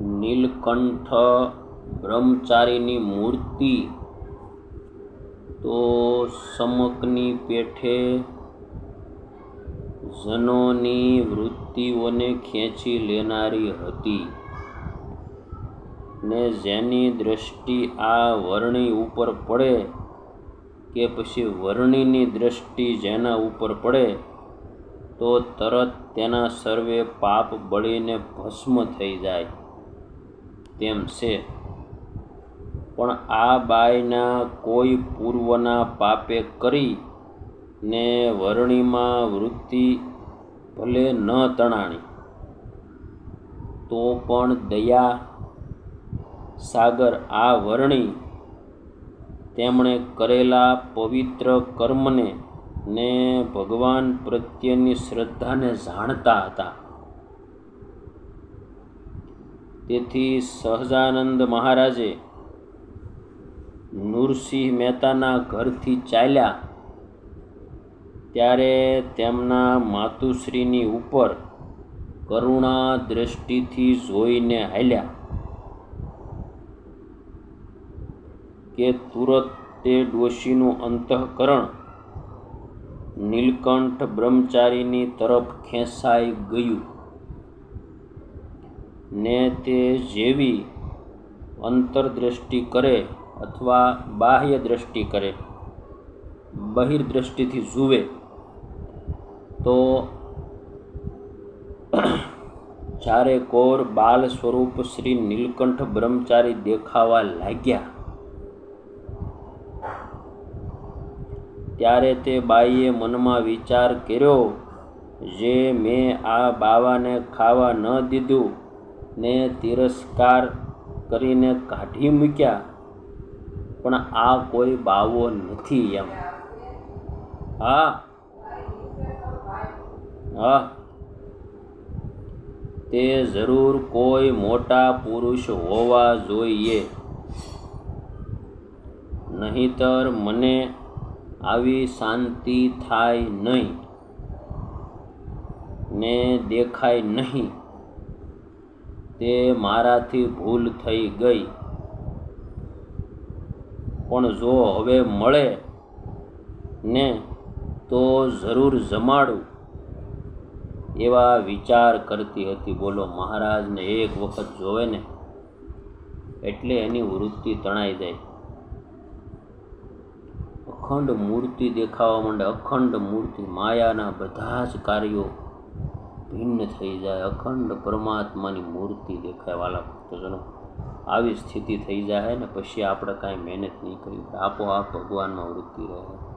નીલકંઠ બ્રહ્મચારીની મૂર્તિ. તો સમકની પેઠે જનોની વૃત્તિઓને ખેંચી લેનારી હતી. ને જેની દ્રષ્ટિ આ વર્ણી ઉપર પડે કે પછી વર્ણીની દ્રષ્ટિ જેના ઉપર પડે, તો તરત તેના સર્વે પાપ બળીને ભસ્મ થઈ જાય. તેમ છે. પણ આ બાઈના કોઈ પૂર્વના પાપે કરી ને વરણીમાં વૃત્તિ ભલે ન તણાણી, તો પણ દયા સાગર આ વરણી તેમણે કરેલા પવિત્ર કર્મને ને ભગવાન પ્રત્યેની શ્રદ્ધાને જાણતા હતા. તેથી સહજાનંદ મહારાજે નૂરસિંહ મહેતાના ઘરથી ચાલ્યા. ત્યારે તેમના માતુશ્રીની ઉપર કરુણા દ્રષ્ટિથી જોઈને હાલ્યા કે તુરત તે ડોશીનું અંતઃકરણ નીલકંઠ બ્રહ્મચારીની તરફ ખેંચાઈ ગયું. ને તે જેવી અંતરદ્રષ્ટિ કરે અથવા બાહ્ય દ્રષ્ટિ કરે, બહિર્દ્રષ્ટિથી જુએ, તો ચારે કોર બાલ સ્વરૂપ શ્રી નીલકંઠ બ્રહ્મચારી દેખાવા લાગ્યા, ત્યારે તે બાઈએ મનમાં વિચાર કર્યો, જે મેં આ બાવાને ખાવા ન દીધું ને તિરસ્કાર કરીને કાઢી મૂક્યા. પણ આ કોઈ બાવો નથી એમ. હા. હા. તે જરૂર કોઈ મોટા પુરુષ હોવા જોઈએ. નહીતર મને આવી શાંતિ થાય નહીં. ને દેખાય નહીં. તે મારાથી ભૂલ થઈ ગઈ. પણ જો હવે મળે ને તો જરૂર જમાડું, એવા વિચાર કરતી હતી. બોલો, મહારાજને એક વખત જોવે ને, એટલે એની વૃત્તિ તણાઈ જાય. અખંડ મૂર્તિ દેખાવા માંડે. અખંડ મૂર્તિ માયાના બધા જ કાર્યો ભિન્ન થઈ જાય, અખંડ પરમાત્માની મૂર્તિ દેખાય વાલા ભક્તજનો. આવી સ્થિતિ થઈ જાય ને પછી આપણે કાંઈ મહેનત નહીં કરવી આપોઆપ ભગવાનમાં વૃત્તિ રહે.